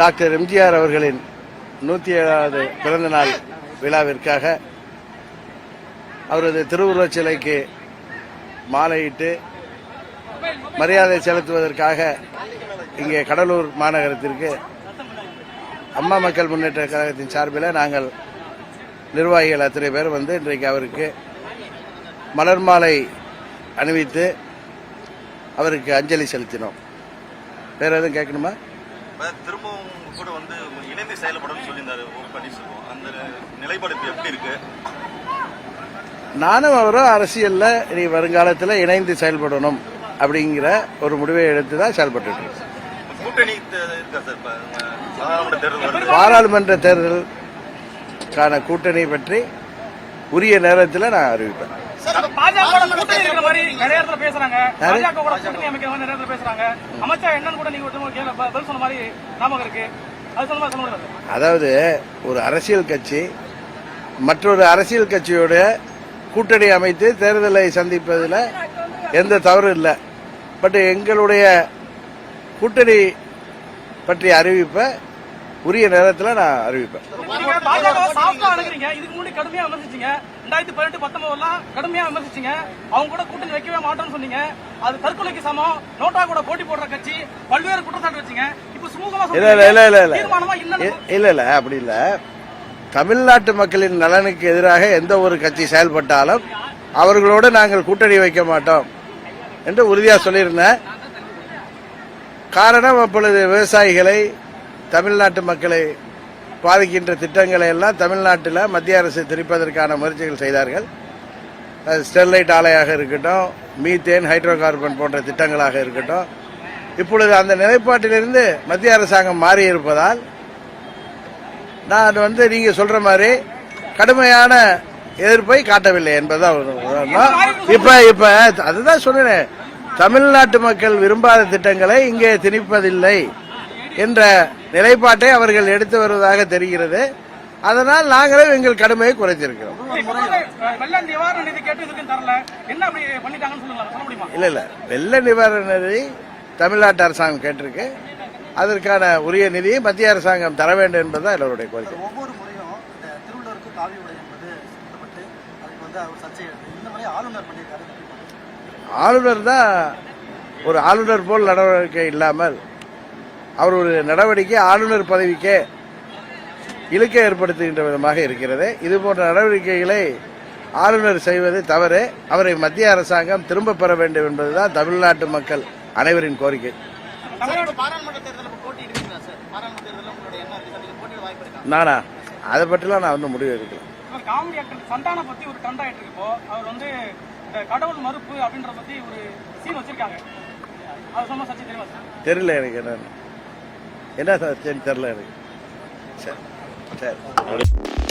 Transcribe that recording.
Doctor MGR அவர்களின் நூற்றி ஏழாவது பிறந்த நாள் விழாவிற்காக அவரது திருவுருவச் சிலைக்கு மாலையிட்டு மரியாதை செலுத்துவதற்காக இங்கே கடலூர் மாநகரத்திற்கு அம்மா மக்கள் முன்னேற்ற கழகத்தின் சார்பில் நாங்கள் நிர்வாகிகள் அத்தனை பேர் வந்து இன்றைக்கு அவருக்கு மலர் மாலை அணிவித்து அவருக்கு அஞ்சலி செலுத்தினோம். வேற எதுவும் கேட்கணுமா? திரும்பவும் கூட வந்து இணைந்து செயல்படும் சொல்லியிருந்தாரு ஓ பன்னீர்செல்வம் அந்த நிலைப்பாடு இப்ப எப்படி இருக்கு? நானும் அவரும் அரசியல்ல இனி வருங்காலத்தில் இணைந்து செயல்படணும் அப்படிங்கிற ஒரு முடிவை எடுத்து தான் செயல்பட்டு பாராளுமன்ற தேர்தல் வருது. பாராளுமன்ற தேர்தலுக்கான கூட்டணி பற்றி உரிய நேரத்தில் நான் அறிவிப்பேன். நிறைய இடத்துல பேசுறாங்க. பாஜக கூட கூட்டணி அமைக்கிற மாதிரி நிறைய இடத்துல பேசுறாங்க. அமைச்சா என்னன்னு கூட நீங்க ஒருத்தவங்க பதில் சொன்ன மாதிரி ஞாபகம் இருக்கு. அது சொன்ன மாதிரி சொல்ல முடியாது அதாவது ஒரு அரசியல் கட்சி மற்றொரு அரசியல் கட்சியோட கூட்டணி அமைத்து தேர்தலை சந்திப்பதில் எந்த தவறும் இல்லை. பட் எங்களுடைய கூட்டணி பற்றிய அறிவிப்பை உரிய நேரத்தில் நான் அறிவிப்பேன். கடுமையா விமர்சிச்சீங்க. ரெண்டாயிரத்தி பதினெட்டு பத்தொன்பதுலாம் கடுமையா விமர்சிச்சீங்க. அவங்க கூட கூட்டணி வைக்கவே மாட்டோம்னு சொன்னீங்க. அது தற்கொலைக்கு சமம். நோட்டா கூட போட்டி போடுற கட்சி பல்வேறு குற்றச்சாட்டு வச்சீங்க. இப்ப சுமூகமா இல்ல இல்ல இல்ல இல்ல இல்ல இல்ல இல்ல அப்படி இல்ல. தமிழ்நாட்டு மக்களின் நலனுக்கு எதிராக எந்த ஒரு கட்சி செயல்பட்டாலும் அவர்களோடு நாங்கள் கூட்டணி வைக்க மாட்டோம் என்று உறுதியா சொல்லியிருந்தேன். காரணம் அப்பொழுது விவசாயிகளை தமிழ்நாட்டு மக்களை பாதிக்கின்ற திட்டங்களை எல்லாம் தமிழ்நாட்டில் மத்திய அரசு திரிப்பதற்கான முயற்சிகள் செய்தார்கள். அது ஸ்டெர்லைட் ஆலையாக இருக்கட்டும் மீத்தேன் ஹைட்ரோ கார்பன் போன்ற திட்டங்களாக இருக்கட்டும். இப்பொழுது அந்த நிலைப்பாட்டிலிருந்து மத்திய அரசாங்கம் மாறி இருப்பதால் நான் வந்து நீங்கள் சொல்கிற மாதிரி கடுமையான எதிர்ப்பை காட்டவில்லை என்பதுதான் ஒரு இப்போ அதுதான் சொன்னேன் தமிழ்நாட்டு மக்கள் விரும்பாத திட்டங்களை இங்கே திணிப்பதில்லை. என்ற நிலைப்பாட்டை அவர்கள் எடுத்து வருவதாக தெரிகிறது. அதனால் நாங்களும் எங்கள் கடுமையை குறைத்திருக்கிறோம். வெள்ள நிவாரண நிதி கேட்டு இதுக்கு தரல. என்ன அப்படி பண்ணிட்டாங்கன்னு சொல்லுங்க சொல்ல முடியுமா? இல்ல இல்ல. வெள்ள நிவாரண நிதி தமிழ்நாட்டு அரசாங்கம் கேட்டிருக்கு. அதற்கான உரிய நிதியை மத்திய அரசாங்கம் தர வேண்டும் என்பதுதான் எல்லோருடைய கோரிக்கை. ஒவ்வொரு முறையும் இந்த திருவள்ளுவருக்கு காவி உடை என்பது அதுக்கு வந்து அவர் சர்ச்சை எழுது இந்த முறை ஆளுநர் பண்ணியிருக்காரு. ஆளுநர் தான் ஒரு ஆளுநர் போல் நடவடிக்கை இல்லாமல் அவர் ஒரு நடவடிக்கை ஆளுநர் பதவிக்கே இழுக்க ஏற்படுத்துகின்ற விதமாக இருக்கிறது. இது போன்ற நடவடிக்கைகளை ஆளுநர் செய்வது தவறு. அவரை மத்திய அரசாங்கம் திரும்ப பெற வேண்டும் என்பதுதான் தமிழ்நாட்டு மக்கள் அனைவரின் கோரிக்கை. என்ன நானா? அதை பற்றிலாம் நான் ஒன்றும் முடிவு எடுக்கல. ஒரு காமெடி ஆக்டர் சந்தான பத்தி ஒரு ட்ரெண்ட் ஆயிட்டு இருக்கு இப்போ. அவர் வந்து இந்த கடவுள் மறுப்பு அப்படின்ற பத்தி ஒரு சீன் வச்சிருக்காங்க அது சொன்ன சச்சி தெரியுமா சார்? தெரியல எனக்கு என்னன்னு. என்ன சார் தெரில எனக்கு. சரி சரி.